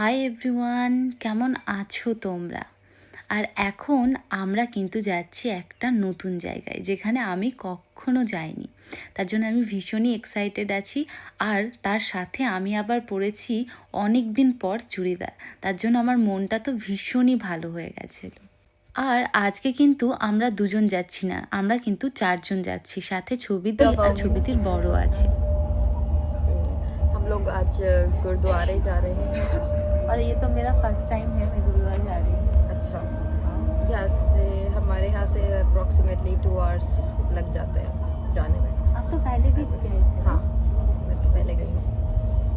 Hi everyone কেমন আছো তোমরা? আর এখন আমরা কিন্তু যাচ্ছি একটা নতুন জায়গায়, যেখানে আমি কখনো যাইনি। তার জন্য আমি ভীষণই এক্সাইটেড আছি, আর তার সাথে আমি আবার পরেছি অনেক দিন পর চুড়িদার। তার জন্য আমার মনটা তো ভীষণই ভালো হয়ে গেছিল। আর আজকে কিন্তু আমরা দুজন যাচ্ছি না, আমরা কিন্তু চারজন যাচ্ছি, সাথে ছবিদি আর ছবিদির বড় আছে। लोग आज गुरुद्वारे जा रहे हैं और ये तो मेरा फर्स्ट टाइम है मैं गुरुद्वारा जा रही हूँ अच्छा यहाँ से हमारे यहाँ से अप्रॉक्सीमेटली टू आवर्स लग जाते हैं जाने में आप तो पहले भी गए थे हाँ मैं तो पहले गई हूँ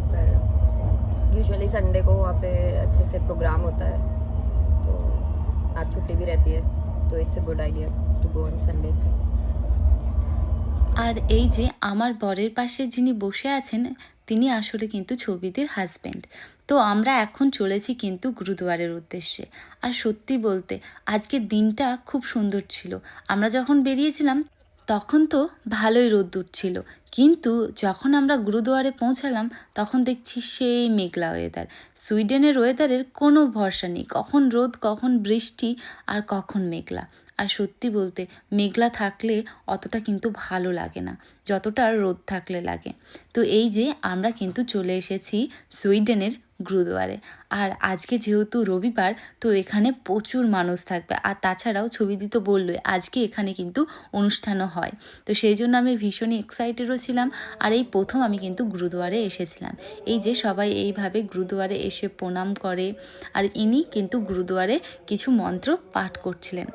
पर यूजुअली संडे को वहाँ पे अच्छे से प्रोग्राम होता है तो आज छुट्टी भी रहती है तो it's a good idea to go on Sunday আর এই যে আমার বরের পাশে যিনি বসে আছেন তিনি আসলে কিন্তু ছবিদের হাজব্যান্ড তো আমরা এখন চলেছি কিন্তু গুরুদুয়ারের উদ্দেশ্যে। আর সত্যি বলতে, আজকের দিনটা খুব সুন্দর ছিল। আমরা যখন বেরিয়েছিলাম তখন তো ভালোই রোদ্দুর ছিল। কিন্তু যখন আমরা গুরুদুয়ারে পৌঁছালাম, তখন দেখছি সেই মেঘলা ওয়েদার সুইডেনের ওয়েদারের কোনো ভরসা নেই। কখন রোদ, কখন বৃষ্টি, আর কখন মেঘলা। আর সত্যি বলতে, মেঘলা থাকলে অতটা কিন্তু ভালো লাগে না। যতটা রোদ থাকলে লাগে। তো এই যে আমরা কিন্তু চলে এসেছি সুইডেনের গুরুদুয়ারে। আর আজকে যেহেতু রবিবার, তো এখানে প্রচুর মানুষ থাকবে। আর তাছাড়াও ছবি দিতে বলল আজকে এখানে কিন্তু অনুষ্ঠানও হয়। তো সেই জন্য আমি ভীষণই এক্সাইটেডও ছিলাম। আর এই প্রথম আমি কিন্তু গুরুদুয়ারে এসেছিলাম। এই যে সবাই এইভাবে গুরুদুয়ারে এসে প্রণাম করে, আর ইনি কিন্তু গুরুদুয়ারে কিছু মন্ত্র পাঠ করছিলেন।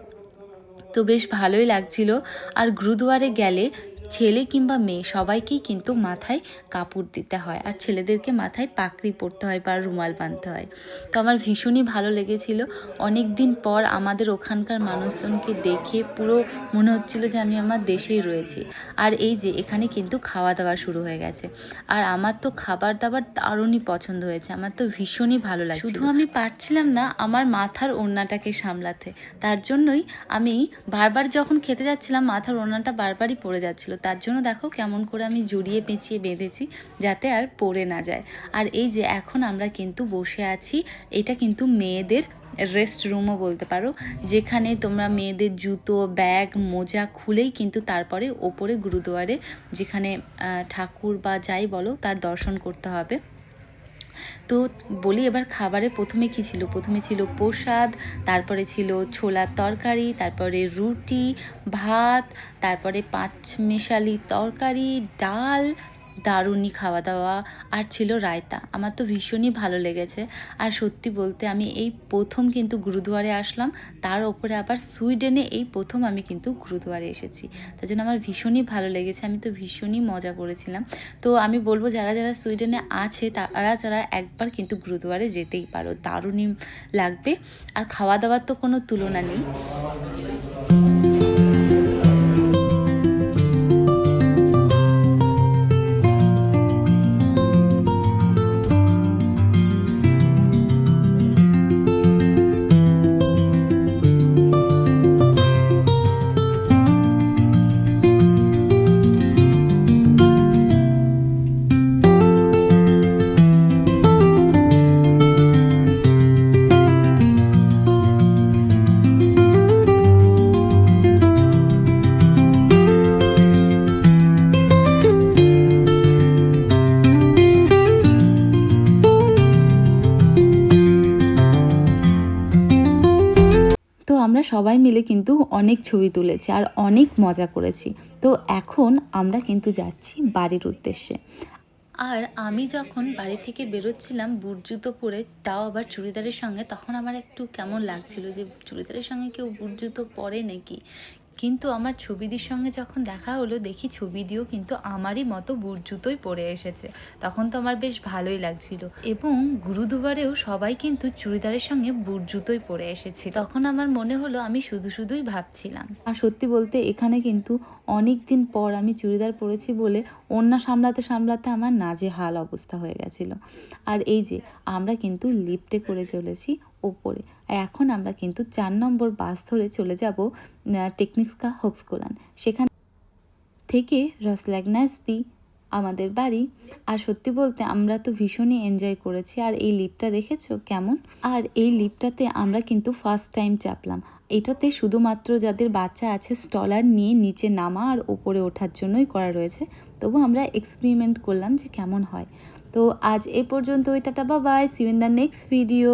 তো বেশ ভালোই লাগছিল। আর গুরুদুয়ারে গেলে ছেলে কিংবা মেয়ে, সবাইকেই কিন্তু মাথায় কাপড় দিতে হয়। আর ছেলেদেরকে মাথায় পাকড়ি পরতে হয় বা রুমাল বাঁধতে হয়। তো আমার ভীষণই ভালো লেগেছিল। অনেক দিন পর আমাদের ওখানকার মানুষজনকে দেখে পুরো মনে হচ্ছিল যে আমি আমার দেশেই রয়েছি। আর এই যে, এখানে কিন্তু খাওয়া দাওয়া শুরু হয়ে গেছে। আর আমার তো খাবার দাবার দারুণই পছন্দ হয়েছে। আমার তো ভীষণই ভালো লাগে শুধু আমি পারছিলাম না, আমার মাথার ওড়নাটাকে সামলাতে। তার জন্যই আমি বারবার যখন খেতে যাচ্ছিলাম, মাথার ওড়নাটা বারবারই পড়ে যাচ্ছিল। তার জন্য দেখো কেমন করে আমি জড়িয়ে পেঁচিয়ে বেঁধেছি যাতে আর পড়ে না যায়। আর এই যে এখন আমরা কিন্তু বসে আছি, এটা কিন্তু মেয়েদের রেস্ট রুমও বলতে পারো, যেখানে তোমরা মেয়েদের জুতো ব্যাগ মোজা খুলেই কিন্তু তারপরে ওপরে গুরুদুয়ারে যেখানে ঠাকুর বা যাই বলো তার দর্শন করতে হবে। তো বলি এবার খাবারে প্রথমে কি ছিল? প্রথমে ছিল প্রসাদ, তারপরে ছিল ছোলার তরকারি, তারপরে রুটি, ভাত, তারপরে পাঁচ মেশালি তরকারি, ডাল দারুণই খাওয়া দাওয়া আর ছিল রায়তা। আমার তো ভীষণই ভালো লেগেছে। আর সত্যি বলতে আমি এই প্রথম কিন্তু গুরুদুয়ারে আসলাম, তার ওপরে আবার সুইডেনে এই প্রথম আমি কিন্তু গুরুদুয়ারে এসেছি। তার জন্য আমার ভীষণই ভালো লেগেছে, আমি তো ভীষণই মজা করেছিলাম। তো আমি বলব যারা যারা সুইডেনে আছে, তারা যারা একবার কিন্তু গুরুদুয়ারে যেতেই পারো, দারুণই লাগবে। আর খাওয়া দাওয়ার তো কোনো তুলনা নেই। সবাই মিলে কিন্তু অনেক ছবি তুলেছি আর অনেক মজা করেছি। তো এখন আমরা কিন্তু যাচ্ছি বাড়ির উদ্দেশ্যে। আর আমি যখন বাড়ি থেকে বেরোচ্ছিলাম বুট জুতো পরে তাও আবার চুড়িদারের সঙ্গে, তখন আমার একটু কেমন লাগছিল যে চুড়িদারের সঙ্গে কেউ বুট জুতো পরে নাকি? কিন্তু আমার ছবিদির সঙ্গে যখন দেখা হলো, দেখি ছবি দিয়েও কিন্তু আমারই মতো বুট জুতোই পরে এসেছে। তখন তো আমার বেশ ভালোই লাগছিল। এবং গুরুদুয়ারেও সবাই কিন্তু চুড়িদারের সঙ্গে বুট জুতোই পরে এসেছে। তখন আমার মনে হলো, আমি শুধু শুধুই ভাবছিলাম। আর সত্যি বলতে, এখানে কিন্তু অনেক দিন পর আমি চুড়িদার পরেছি বলে ওড়না সামলাতে সামলাতে আমার নাজে হাল অবস্থা হয়ে গেছিল। আর এই যে, আমরা কিন্তু লিফটে করে চলেছি ওপরে আর এখন আমরা কিন্তু চার নম্বর বাস ধরে চলে যাব টেকনিক্সকা হোক্সকোলান সেখান থেকে রসল্যাগনাসবি আমাদের বাড়ি। আর সত্যি বলতে আমরা তো ভীষণই এনজয় করেছি। আর এই লিফটটা দেখেছ কেমন? আর এই লিফটটাতে আমরা কিন্তু ফার্স্ট টাইম চাপলাম। এটাতে শুধুমাত্র যাদের বাচ্চা আছে স্টলার নিয়ে নিচে নামা আর ওপরে ওঠার জন্যই করা রয়েছে। তবু আমরা এক্সপেরিমেন্ট করলাম যে কেমন হয়। তো আজ এ পর্যন্ত এটাটা Babai see in the next video